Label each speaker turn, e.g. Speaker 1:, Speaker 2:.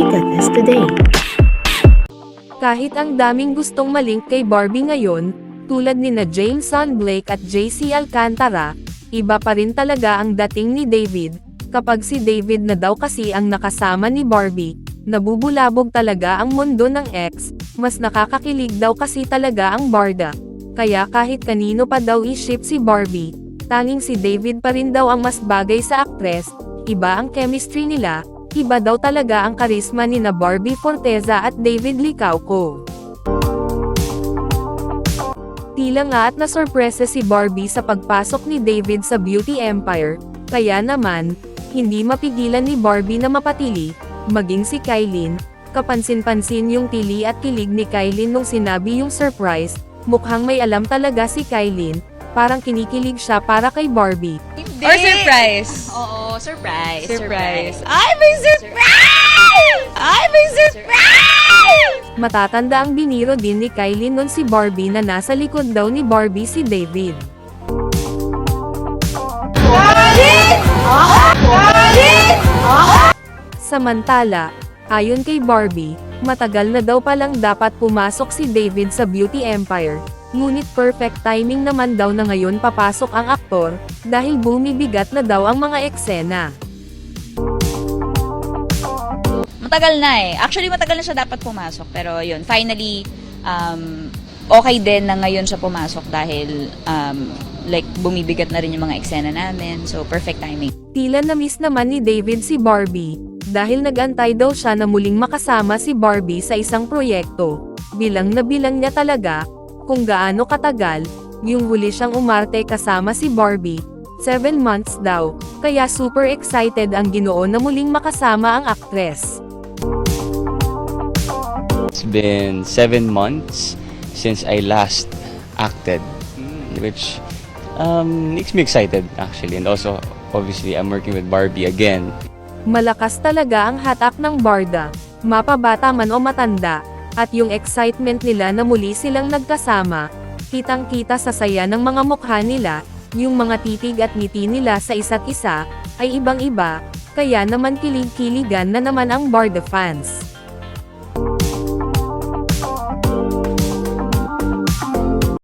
Speaker 1: Chika Test Today.
Speaker 2: Kahit ang daming gustong malink kay Barbie ngayon, tulad ni na Jameson Blake at JC Alcantara, iba pa rin talaga ang dating ni David, kapag si David na daw kasi ang nakasama ni Barbie, nabubulabog talaga ang mundo ng ex, mas nakakakilig daw kasi talaga ang barda. Kaya kahit kanino pa daw i-ship si Barbie, tanging si David pa rin daw ang mas bagay sa aktres, iba ang chemistry nila, iba daw talaga ang karisma ni na Barbie Forteza at David Licauco. Tila nga at nasorpresa si Barbie sa pagpasok ni David sa Beauty Empire, kaya naman, hindi mapigilan ni Barbie na mapatili, maging si Kylin, kapansin-pansin yung tili at kilig ni Kylin nung sinabi yung surprise, mukhang may alam talaga si Kylin, parang kinikilig siya para kay Barbie.
Speaker 3: Hindi.
Speaker 4: Or surprise.
Speaker 3: Oo, surprise.
Speaker 4: Surprise. Ay, may surprise! Ay, may surprise!
Speaker 2: Matatanda ang biniro din ni Kylin nun si Barbie na nasa likod daw ni Barbie si David. Samantala, ayon kay Barbie, matagal na daw palang dapat pumasok si David sa Beauty Empire, ngunit perfect timing naman daw na ngayon papasok ang aktor, dahil bumibigat na daw ang mga eksena.
Speaker 4: Matagal na eh. Actually, matagal na siya dapat pumasok. Pero yun, finally, um, okay din na ngayon siya pumasok dahil um, like bumibigat na rin yung mga eksena namin. So, perfect timing.
Speaker 2: Tila na-miss naman ni David si Barbie, dahil nagantay daw siya na muling makasama si Barbie sa isang proyekto. Bilang na bilang niya talaga, kung gaano katagal, yung huli siyang umarte kasama si Barbie, 7 months daw, kaya super excited ang ginoo na muling makasama ang aktres.
Speaker 5: It's been seven months since I last acted, which um, makes me excited actually. And also, obviously, I'm working with Barbie again.
Speaker 2: Malakas talaga ang hatak ng barda, mapabata man o matanda, at yung excitement nila na muli silang nagkasama, kitang-kita sa saya ng mga mukha nila, yung mga titig at ngiti nila sa isa't isa, ay ibang-iba, kaya naman kilig-kiligan na naman ang barda fans.